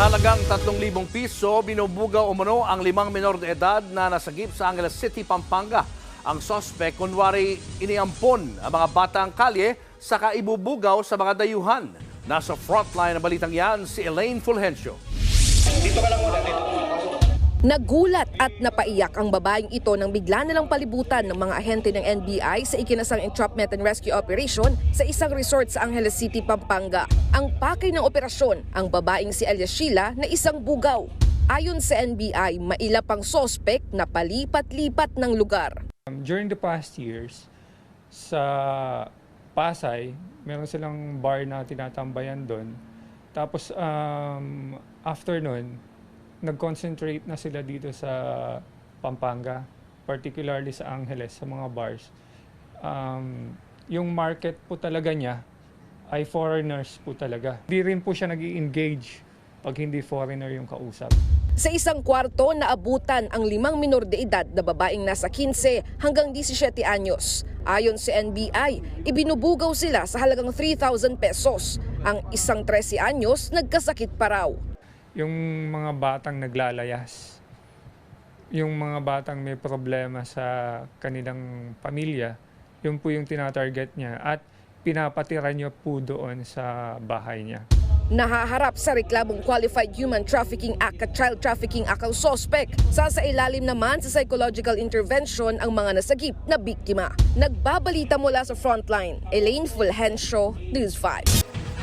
Halagang 3,000 piso, binubugaw umano ang limang minor de edad na nasagip sa Angeles City, Pampanga. Ang sospek, kunwari iniampon ang mga batang kalye saka ibubugaw sa mga dayuhan. Nasa frontline ng balitang yan si Elaine Fulgencio. Nagulat at napaiyak ang babaeng ito nang bigla nilang palibutan ng mga ahente ng NBI sa ikinasang entrapment and rescue operation sa isang resort sa Angeles City, Pampanga. Ang pakay ng operasyon, ang babaeng si Alias Sheila na isang bugaw. Ayon sa NBI, maila pang sospek na palipat-lipat ng lugar. Um, During the past years, sa Pasay, meron silang bar na tinatambayan doon. Tapos, um, after nun, nag-concentrate na sila dito sa Pampanga, particularly sa Angeles, sa mga bars. Um, yung market po talaga niya ay foreigners po talaga. Hindi rin po siya nag engage pag hindi foreigner yung kausap. Sa isang kwarto, naabutan ang limang minor de edad na babaeng nasa 15 hanggang 17 anyos. Ayon sa NBI, ibinubugaw sila sa halagang 3,000 pesos. Ang isang 13 anyos nagkasakit pa raw. Yung mga batang naglalayas, yung mga batang may problema sa kanilang pamilya, yun po yung tinatarget niya at pinapatira niya po doon sa bahay niya. Nahaharap sa reklamong Qualified Human Trafficking Act at Child Trafficking Act ang sospek. Sasailalim naman sa psychological intervention ang mga nasagip na biktima. Nagbabalita mula sa frontline, Elaine Fulgencio, News 5.